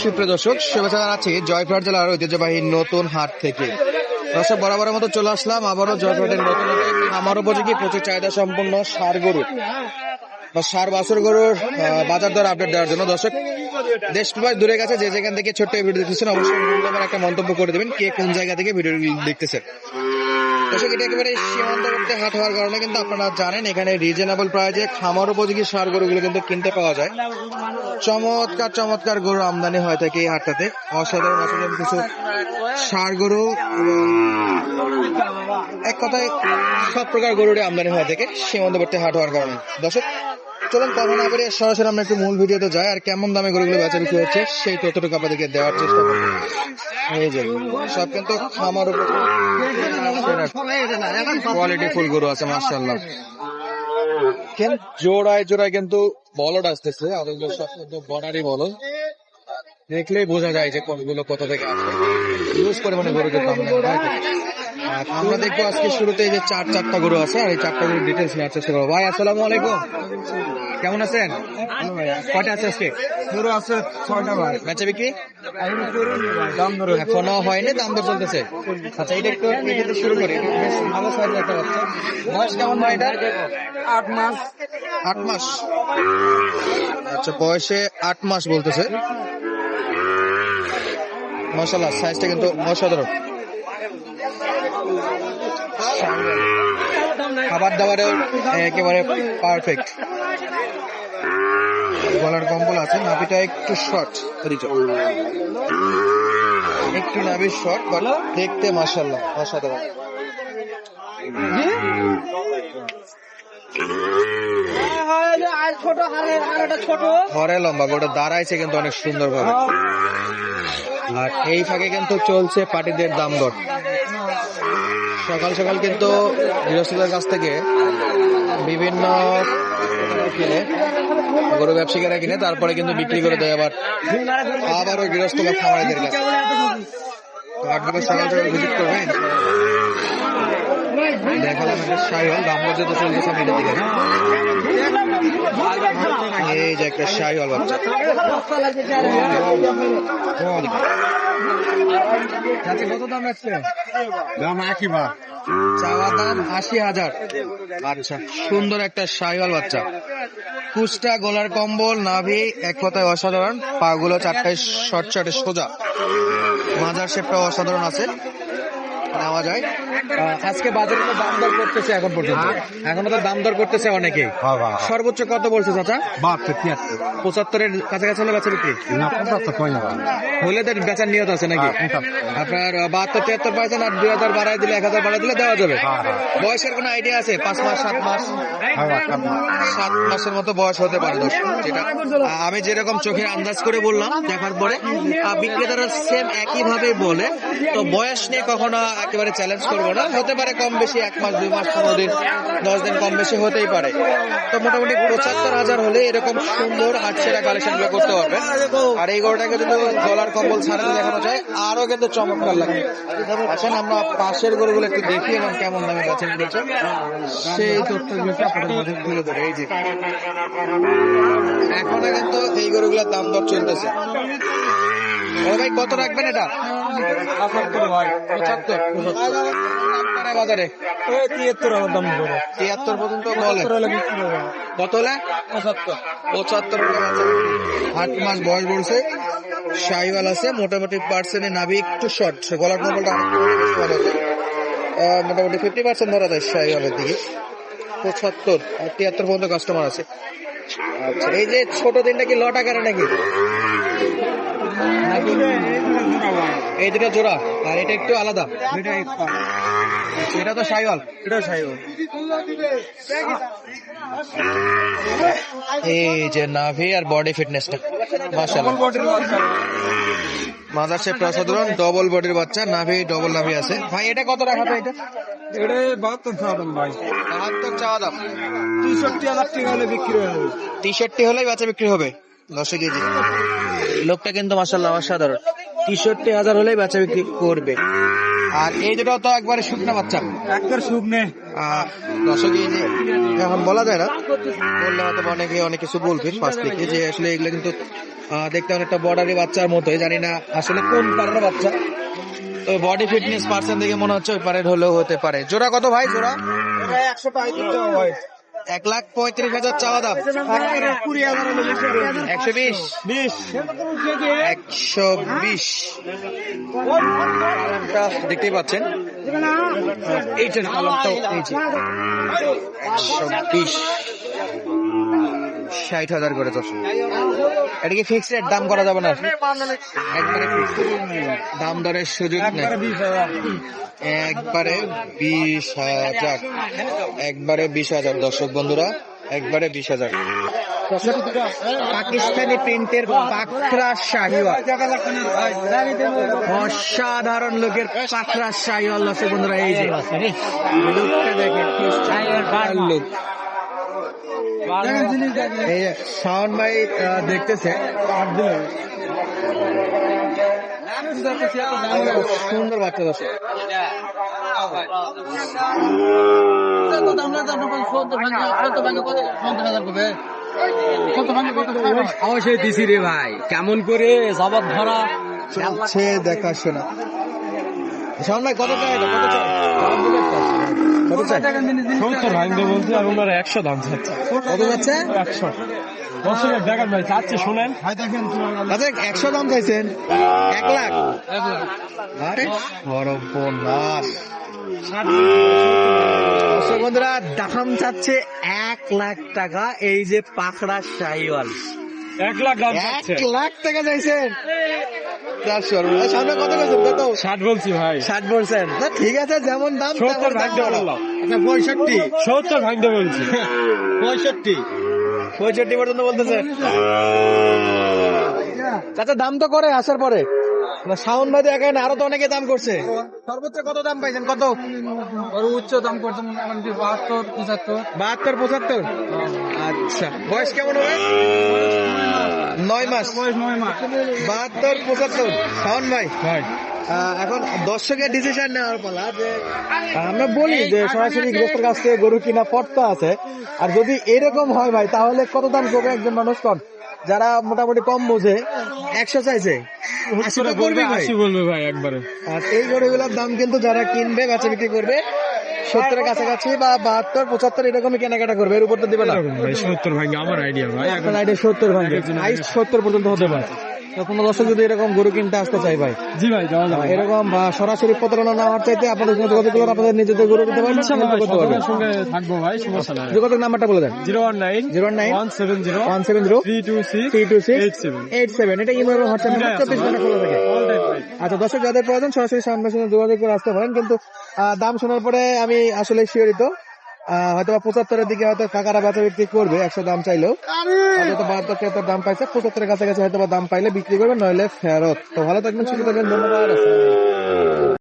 সুপ্রিয় দর্শক, শুভেচ্ছা জানাচ্ছি জয়পুরহাট জেলার ঐতিহ্যবাহী নতুন হাট থেকে। দর্শক, বরাবরের মতো চলে আসলাম আবারও জয়পুরহাটের নতুন আমার উপযোগী প্রচুর চাহিদা সম্পন্ন সার গরু। বা সার বাছর গরুর বাজার দর আপডেট দেওয়ার জন্য। দর্শক, দেশ প্রবাস দূরে গেছে, যে যেখান থেকে ছোট্ট ভিডিও দেখতেছেন, অবশ্যই একটা মন্তব্য করে দেবেন, কে কোন জায়গা থেকে ভিডিও দেখতেছেন। দর্শক, এটা একেবারে সীমান্তবর্তী হাট হওয়ার কারণে কিন্তু আপনারা জানেন, এখানে রিজনেবল প্রাইজে খামার উপযোগী সার গরুগুলো কিন্তু কিনতে পাওয়া যায়। চমৎকার চমৎকার গরু আমদানি হয় থাকে এই হাটটাতে। অসাধারণ অসাধারণ কিছু সার গরু এক কথায় সব প্রকার গরুরই আমদানি হয়ে থাকে সীমান্তবর্তী হাট হওয়ার কারণে। দর্শক চলুন কথা না করে সরাসরি আমরা একটু মূল ভিডিওতে যাই আর কেমন দামে গরুগুলো বেচা বিক্রি হচ্ছে সেই তথ্যটুকু আপনাদেরকে দেওয়ার চেষ্টা করব। এই যে সব কিন্তু খামার উপর কোয়ালিটি ফুল গরু আছে মার্শাল্লাহ জোড়ায় জোড়ায় কিন্তু বলদ আসতেছে আর ওইগুলো সব বলদ। দেখলেই বোঝা যায় যে কোনগুলো কোথা থেকে আসে ইউজ পরিমাণে গরু কিন্তু আমরা আমরা দেখব আজকে শুরুতে যে চার চারটা গরু আছে আর এই চারটা গরুর ডিটেলস নেওয়ার চেষ্টা করব। ভাই আসসালামু আলাইকুম। কেমন আছেন? কয়টা আছে আজকে? গরু আছে ছয়টা ভাই। বেচা বিক্রি? দাম ধরে। এখনও হয়নি দাম দর চলতেছে। আচ্ছা এটা একটু এটা শুরু করি। বেশ ভালো একটা বাচ্চা। বয়স কেমন ভাই এটা আট মাস। আট মাস। আচ্ছা বয়সে আট মাস বলতেছে। মশালা সাইজটা কিন্তু অসাধারণ। খাবার দাবারেও একেবারে পারফেক্ট গলার কম্বল আছে, নাভিটা একটু শর্ট একটু নাভি শর্ট বাট দেখতে মাসাল্লাহ অসাধারণ। ছোট ঘরে লম্বা গোটা দাঁড়াইছে কিন্তু অনেক সুন্দর ভাবে আর এই ফাঁকে কিন্তু চলছে পার্টিদের দাম দর সকাল সকাল কিন্তু গৃহস্থদের কাছ থেকে বিভিন্ন কিনে, গরু ব্যবসায়ীরা কিনে, তারপরে কিন্তু বিক্রি করে দেয় আবার। আবারও গৃহস্থ বা খামারিদের কাছে। সকাল সকাল ভিজিট করবেন। দেখালাম একটা সাইহল দাম মর্যাদা চলতেছে আমি এটা দিকে এই যে একটা সাইহল বাচ্চা। চাচি কত দাম রাখছে? দাম একই ভাই চাওয়া দাম আশি হাজার। আচ্ছা সুন্দর একটা সাইওয়াল বাচ্চা। কুচটা গলার কম্বল নাভি এক কথায় অসাধারণ। পাগুলো চারটায় শর্ট শর্টে সোজা। মাজার শেপটা অসাধারণ আছে। নেওয়া যায় আজকে বাজারে তো দাম দর করতেছে এখন পর্যন্ত। এখনও তো দাম দর করতেছে অনেকে সর্বোচ্চ কত বলছে চাচা? পঁচাত্তরের কাছাকাছি হলে বেচা বিক্রি? হলে তো বেচার নিয়ত আছে নাকি? আপনার বাহাত্তর তিয়াত্তর পাইছেন আর দুই হাজার বাড়াই দিলে এক হাজার বাড়াই দিলে দেওয়া যাবে। হ্যাঁ, হ্যাঁ। বয়সের কোনো আইডিয়া আছে? পাঁচ মাস সাত মাস? হ্যাঁ, সাত মাসের মতো বয়স হতে পারে যেটা আমি যেরকম চোখের আন্দাজ করে বললাম দেখার পরে বিক্রেতারা সেম একই ভাবে বলে। তো বয়স নিয়ে কখনো একেবারে চ্যালেঞ্জ করব না। হতে পারে কম বেশি এক মাস, দুই মাস, পনেরো দিন, দশ দিন কম বেশি হতেই পারে। তো মোটামুটি পঁচাত্তর হাজার হলে এরকম সুন্দর হাটছেরা কালেকশনগুলো করতে পারবে আর এই গরুটাকে যদি গলার কম্বল ছাড়তে দেখানো যায় আরও কিন্তু চমৎকার লাগবে। আসেন আমরা পাশের গরুগুলো একটু দেখি এবং কেমন দামে বেচেন করেছে সেই ধরে। এই যে, এখনও কিন্তু এই গরুগুলোর দাম দর চলতেছে। ভাই, কত রাখবেন এটা? পঁচাত্তর। পঁচাত্তর বাজারে? তিয়াত্তর আমার দাম তিয়াত্তর পর্যন্ত কত হলে? পঁচাত্তর। বিক্রি। আট মাস বয়স বলছে। শাহিওয়াল আছে মোটামুটি পার্সেন্টে নাভি একটু শর্ট গলার কম্বলটা মোটামুটি ফিফটি পার্সেন্ট ধরা যায় শাহিওয়ালের দিকে। পঁচাত্তর আর তিয়াত্তর পর্যন্ত কাস্টমার আছে। আচ্ছা এই যে ছোট দিনটা কি লট আকারে নাকি? নাকি? এই দুটা জোড়া আর এটা একটু আলাদা। এটা তো শাহিওয়াল এটা সাইও এই যে নাভি আর বডি ফিটনেসটা। মাশাআল্লাহ। মাদার শেপ অসাধারণ ডবল বডির বাচ্চা নাভি ডবল নাভি আছে। ভাই এটা কত টাকা ভাই এটা? এটা বাহাত্তর টাকা দাম ভাই। বাহাত্তর চাওয়া দাম। তেষট্টি হাজার টাকা হলে বিক্রি হবে টি-শার্টটি হলেই বাচ্চা বিক্রি হবে। দশে কেজি লোকটা কিন্তু মাসাল্লাহ অসাধারণ। টি-শার্টটি হাজার হলেই বাচ্চা বিক্রি করবে। আর এই দুটো তো একবারে শুকনা বাচ্চা। একবার শুকনে। দর্শক এখন বলা যায় না। বললে হয়তো অনেকে অনেক কিছু বলবেন পাশ থেকে যে আসলে এগুলো কিন্তু আহ, দেখতে অনেকটা বর্ডারি বাচ্চার মতোই জানি না আসলে কোন পারের বাচ্চা। তো বডি ফিটনেস পার্সেন্ট দেখে মনে হচ্ছে ওই পারের হলেও হতে পারে। জোড়া কত ভাই? জোড়া? একশো পঁয়ত্রিশ ভাই এক লাখ পঁয়ত্রিশ হাজার চাওয়া দাম। একশো বিশ। বিশ একশো বিশ। দেখতেই পাচ্ছেন। এইটার কালারটাও একশো বিশ। ষাট হাজার করে দশ এটা কি ফিক্সড রেট দাম করা যাবে না? একবারে দাম দরের সুযোগ নেই। একবারে বিশ হাজার। একবারে বিশ হাজার। দর্শক বন্ধুরা একবারে বিশ হাজার। পাকিস্তানি প্রিন্টের পাখরা শাহিওয়াল অসাধারণ লোকের পাখরা শাহিওয়াল দর্শক বন্ধুরা এই যে। লুকটা দেখেন লুক। এই শাওন ভাই দেখতেছে। সুন্দর বাচ্চা অবশ্যই দিছি রে ভাই কেমন করে জবাব ধরা? চলছে দেখাশোনা শাওন ভাই কত চাই কত চাই? কত চাই? সত্তর ভাঙতে বলছি আর ওনারা একশো দাম চাচ্ছে। কত যাচ্ছে? একশো। দর্শকের দেখান ভাই চাচ্ছে শোনেন। আচ্ছা একশো দাম চাইছেন? এক লাখ? আরে সর্বনাশ দর্শক বন্ধুরা দাম চাচ্ছে এক লাখ টাকা এই যে পাখড়া শাহিওয়াল। এক লাখ দাম এক লাখ টাকা চাইছেন? সামনে কত বলছেন? কত? ষাট বলছি ভাই। ষাট পার্সেন্ট ঠিক আছে যেমন দাম সত্তর ভাঙতে বললাম। আচ্ছা পঁয়ষট্টি। সত্তর ভাঙতে বলছি। পঁয়ষট্টি। পঁয়ষট্টি পর্যন্ত বলতেছে। চাচা দাম তো করে আসার পরে। না সাউন্ড বাদে একা না আরও তো অনেকে দাম করছে। সর্বোচ্চ কত দাম পাইছেন? কত? উচ্চ দাম করছে বাহাত্তর পঁচাত্তর। বাহাত্তর পঁচাত্তর? আচ্ছা। বয়স কেমন হবে নয় মাস। বয়স নয় মাস। বাহাত্তর পঁচাত্তর? ভাই? এখন দর্শকের ডিসিশন নেওয়ার পালা যে আমরা বলি যে সরাসরি গৃহস্থের কাছ থেকে গরু কিনা পড়তে আছে। আর যদি এরকম হয় ভাই তাহলে কত দাম করবে একজন মানুষ কম যারা মোটামুটি কম বোঝে একশো চাইছে। বলবে ভাই। একবারে। আর এই গরুগুলোর দাম কিন্তু যারা কিনবে বেচা বিক্রি করবে সত্তরের কাছাকাছি বা বাহাত্তর পঁচাত্তর এরকমই কেনাকাটা করবে এর উপর তো দিবে না। সত্তর ভাঙ্গে আমার আইডিয়া ভাই। এখন সত্তর ভাঙ্গে সত্তর পর্যন্ত হতে পারে। তো কোনো দর্শক যদি এরকম গরু কিনতে আসতে চাই ভাই। জি ভাই যাওয়া যাবে। এরকম সরাসরি প্রতারণা নেওয়ার চাইতে আপনাদের সঙ্গে যোগাযোগ করে আপনাদের নিজেদের গরু দিতে পারবেন ইনশাআল্লাহ করতে পারবেন। সঙ্গে থাকব ভাই সমস্যা নাই। যোগাযোগ নাম্বারটা বলে দেন। Zero one nine zero nine one seven zero one seven zero three two six three two six eight seven. এটা ইমেল হোয়াটসঅ্যাপ নাম্বার চব্বিশ ঘণ্টা খোলা থাকে। অল টাইম ভাই। আচ্ছা দর্শক যাদের প্রয়োজন সরাসরি সঙ্গে যোগাযোগ করে আসতে পারেন কিন্তু দাম শোনার পরে আমি আসলে শিওরিত হয়তো বা পঁচাত্তরের দিকে হয়তো কাকারা বেচা বিক্রি করবে একশো দাম চাইলেও। হয়তো বাহাত্তর তিয়াত্তর দাম পাইছে পঁচাত্তরের কাছাকাছি হয়তো বা দাম পাইলে বিক্রি করবে নইলে ফেরত। তো ভালো থাকবেন সুস্থ থাকবেন ধন্যবাদ।